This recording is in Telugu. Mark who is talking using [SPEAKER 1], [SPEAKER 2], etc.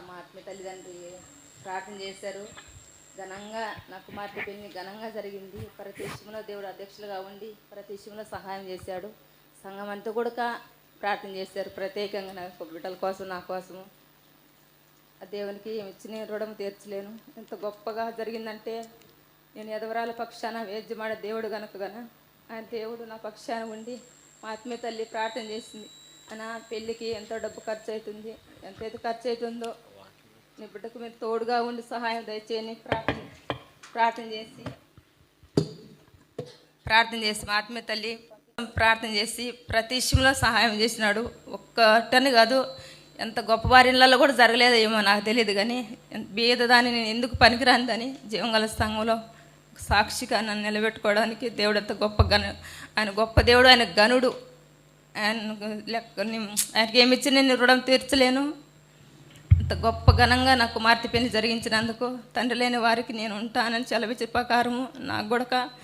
[SPEAKER 1] మా ఆత్మీయ తల్లిదండ్రి ప్రార్థన చేశారు. ఘనంగా నా కుమార్తె పెళ్ళి ఘనంగా జరిగింది. ప్రతి విషయంలో దేవుడు అధ్యక్షులుగా ఉండి ప్రతి విషయంలో సహాయం చేశాడు. సంఘం అంతా కూడా ప్రార్థన చేశారు. ప్రత్యేకంగా నా బిడ్డల కోసం నా కోసము ఆ దేవునికి ఇచ్చిన రుణం తీర్చలేను. ఎంత గొప్పగా జరిగిందంటే నేను ఎదవరాల పక్షాన వేద్యమాడ దేవుడు కనుక ఆయన దేవుడు నా పక్షాన ఉండి మా ఆత్మీయ తల్లి ప్రార్థన చేసింది. అనా పెళ్ళికి ఎంతో డబ్బు ఖర్చు అవుతుంది ఎంతైతే ఖర్చు అవుతుందో నీ బిడ్డకు మీరు తోడుగా ఉండి సహాయం దయచేయని ప్రార్థన ప్రార్థన చేసి ప్రార్థన చేసి మా ఆత్మీయ తల్లి ప్రార్థన చేసి ప్రతి విషయంలో సహాయం చేసినాడు. ఒక్కటని కాదు ఎంత గొప్ప వారి కూడా జరగలేదేమో నాకు తెలియదు కానీ బీద దాన్ని నేను ఎందుకు పనికిరాందని జీవంగల సంఘంలో సాక్షిగా నన్ను నిలబెట్టుకోవడానికి దేవుడు ఎంత గొప్ప గను ఆయన గొప్ప దేవుడు ఆయన గనుడు లెక్క ఆయనకి ఏమి ఇచ్చి నేను రుణం తీర్చలేను. అంత గొప్ప ఘనంగా నా కుమార్తె పెళ్ళి జరిగించినందుకు తండ్రి లేని వారికి నేను ఉంటానని సెలవిచ్చే ప్రకారము నాకు కూడా